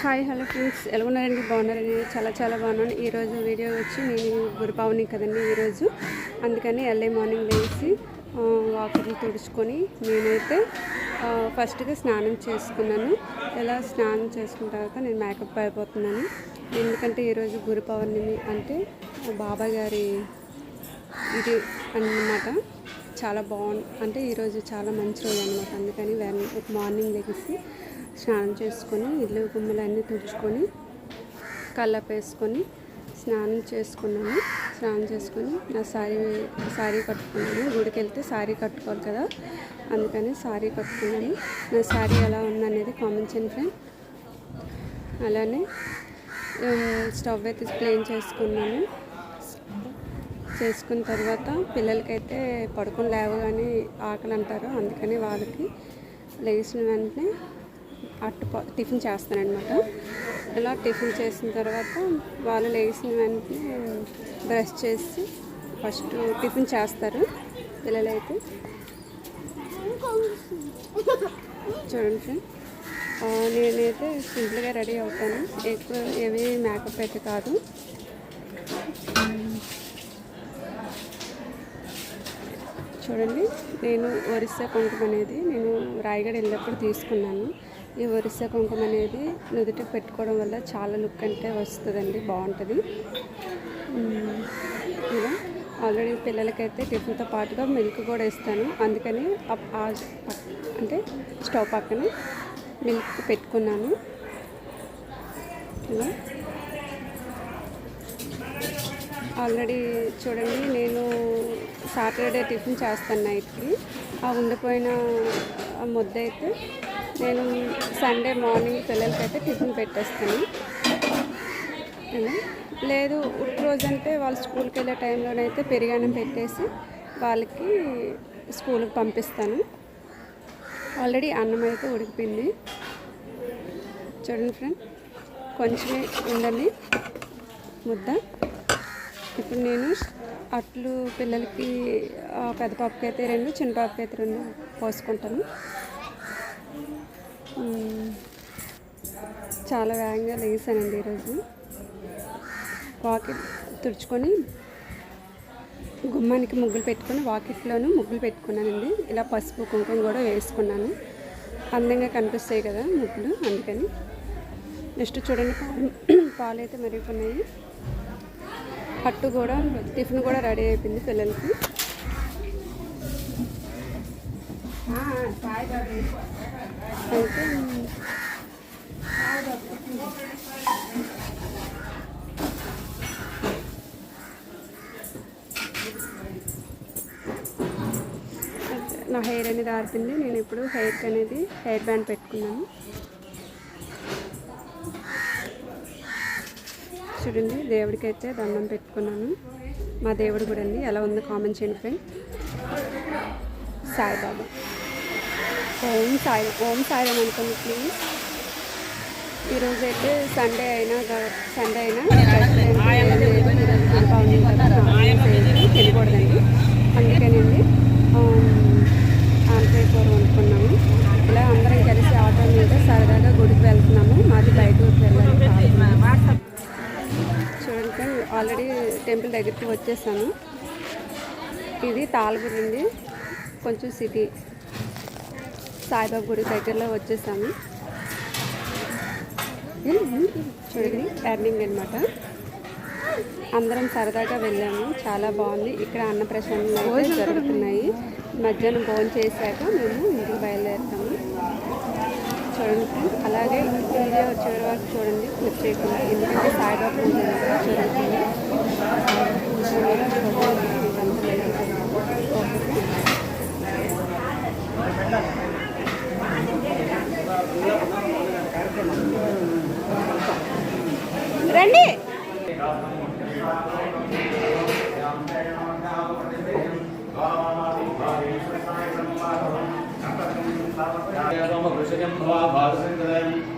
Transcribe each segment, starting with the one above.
Hi hello friends. ఎలా ఉన్నారండి? బాగున్నారండి? చాలా చాలా బాగున్నాను. ఈరోజు వీడియో వచ్చి నేను గురుపావని కదండి ఈరోజు అందుకని ఎర్లీ మార్నింగ్ లేచి వాకర్లు తుడుచుకొని నేనైతే ఫస్ట్గా స్నానం చేసుకున్నాను. ఇలా స్నానం చేసుకున్న తర్వాత నేను మేకప్ అయిపోతున్నాను. ఎందుకంటే ఈరోజు గురు పౌర్ణమి అంటే బాబా గారి ఇది అన్నమాట. చాలా బాగుంది అంటే ఈరోజు చాలా మంచి రోజు అనమాట అందుకని వెన్- మార్నింగ్ లెగిసి స్నానం చేసుకొని ఇల్లు గుమ్మలు అన్నీ తుడుచుకొని కళ్ళప్ వేసుకొని స్నానం చేసుకున్నాను. స్నానం చేసుకొని నా సారీ శారీ కట్టుకున్నాను. గుడికి వెళ్తే శారీ కట్టుకోవాలి కదా. అందుకని శారీ కట్టుకున్నాను. నా శారీ ఎలా ఉందనేది కామెంట్ చేయండి ఫ్రెండ్. అలానే స్టవ్ అయితే క్లీన్ చేసుకున్నాను. చేసుకున్న తర్వాత పిల్లలకైతే పడుకొని లేవగానే ఆకలి అంటారు అందుకని వాళ్ళకి లేచిన వెంటనే అట్టు టిఫిన్ చేస్తానమాట ఇలా టిఫిన్ చేసిన తర్వాత వాళ్ళు లేచిన వెంటనే బ్రష్ చేసి ఫస్ట్ టిఫిన్ చేస్తారు పిల్లలైతే. చూడండి ఫ్రెండ్. నేనైతే సింపుల్గా రెడీ అవుతాను. ఎక్కువ ఏవి మేకప్ అయితే కాదు. చూడండి నేను ఒరిస్సా కుంకుమ అనేది నేను రాయగడ వెళ్ళినప్పుడు తీసుకున్నాను. ఈ ఒరిస్సా కుంకుమ అనేది నుదుటి పెట్టుకోవడం వల్ల చాలా లుక్ అంటే వస్తుందండి బాగుంటుంది. ఇలా ఆల్రెడీ పిల్లలకైతే టిఫిన్తో పాటుగా మిల్క్ కూడా ఇస్తాను. అందుకని ఆ అంటే స్టవ్ పక్కన మిల్క్ పెట్టుకున్నాను. ఇలా ఆల్రెడీ చూడండి నేను సాటర్డే టిఫిన్ చేస్తాను నైట్కి. ఆ ఉండిపోయిన ఆ ముద్ద అయితే నేను సండే మార్నింగ్ పిల్లలకైతే టిఫిన్ పెట్టేస్తాను. లేదు ఉట్టి రోజు అంటే వాళ్ళు స్కూల్కి వెళ్ళే టైంలోనైతే పెరిగానం పెట్టేసి వాళ్ళకి స్కూల్కి పంపిస్తాను. ఆల్రెడీ అన్నం అయితే ఉడికిపోయింది. చూడండి ఫ్రెండ్ కొంచెమే ఉందండి ముద్ద. ఇప్పుడు నేను అట్లు పిల్లలకి ఆ, పెద్ద పాపకి అయితే రెండు చిన్న పాపకి అయితే రెండు పోసుకుంటాను. చాలా వేగంగా లేసానండి ఈరోజు. వాకిట్ తుడుచుకొని గుమ్మానికి ముగ్గులు పెట్టుకొని వాకిట్లోనూ ముగ్గులు పెట్టుకున్నానండి. ఇలా పసుపు కుంకుమ కూడా వేసుకున్నాను. అందంగా కనిపిస్తాయి కదా ముగ్గులు అందుకని. నెక్స్ట్ చూడండి పాలు పాలు అయితే మరిగిపోయినాయి. పట్టు కూడా టిఫిన్ కూడా రెడీ అయిపోయింది పిల్లలకి. అయితే నా హెయిర్ అనేది ఆరుతుంది నేను ఇప్పుడు హెయిర్కి అనేది హెయిర్ బ్యాండ్ పెట్టుకున్నాను. చూడండి దేవుడికి అయితే దండం పెట్టుకున్నాను. మా దేవుడు కూడా అండి. ఎలా ఉందో కామెంట్ చేయండి ఫ్రెండ్ సాయిబాబా. ఓం సాయి ఓం సాయిరామ్ అనుకోండి ప్లీజ్ ఈరోజు అయితే సండే అయినా సండే అయినా తెలియకూడదండి అందుకేనండి ఆంధ్రప్రదేశ్ కూర వండుకున్నాము ఇలా అందరం కలిసి ఆటో మీద సరదాగా గుడికి వెళ్తున్నాము. మాది బయట ఊరికి వెళ్ళాలి చూడండి ఆల్రెడీ టెంపుల్ దగ్గరికి వచ్చేసాను. ఇది తాళగుడి అండి. కొంచెం సిటీ సాయిబాబా గుడి దగ్గరలో వచ్చేసాము. చూడండి టర్నింగ్ అనమాట అందరం సరదాగా వెళ్ళాము. చాలా బాగుంది. ఇక్కడ అన్నప్రసన్నలు అయితే జరుగుతున్నాయి. మధ్యాహ్నం భోజనం చేశాక మేము ఇంటికి బయలుదేరుతాము. చూడండి. అలాగే వీడియో చివరి వరకు చూడండి. క్లిక్ చేయకుండా. ఎందుకంటే సాయిబాబా జరుగుతుంది. రండి. వృషజం భారతం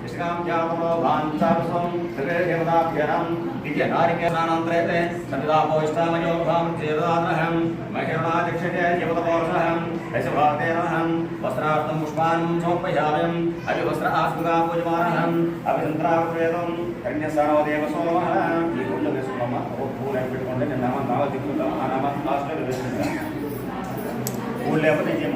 विश्राम जातुलो भांतारसं सर्वे देवताभ्यरं दिव्य नारिकेलानंत्रयते समिदापोष्टामयोभां चेदानहं महिरणादिक्षते जीवतपोषहं यशभातेरहं वस्त्रार्थं पुष्पानं समर्पयामि अभिवस्त्र आस्मगा पूजमानहं अभिसन्त्राकृतं कन्यसानवदेव सोमः ಈ ಗುಂಡನೆ ಸುಮಮ್ಮ नमः ಬಿಟ್ಕೊಂಡೆ ನಮ್ಮ ನಾವ ದಿಕ್ಕುತ್ತ ಆ ನಮ್ಮ ಹಾಸ್ಟೆಲ್ ಇರುತ್ತೆ ಊರ್ಲೆ ಅವತ್ತೇ ಜೀಮ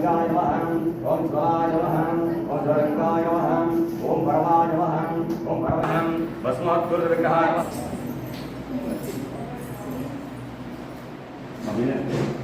गणेशाय नमः ओम शिवाय नमः ओम शिवलिंगाय नमः ओम परमाय नमः ओम परमहं भस्मात्कुर्विग्रहाय नमः अभिनय।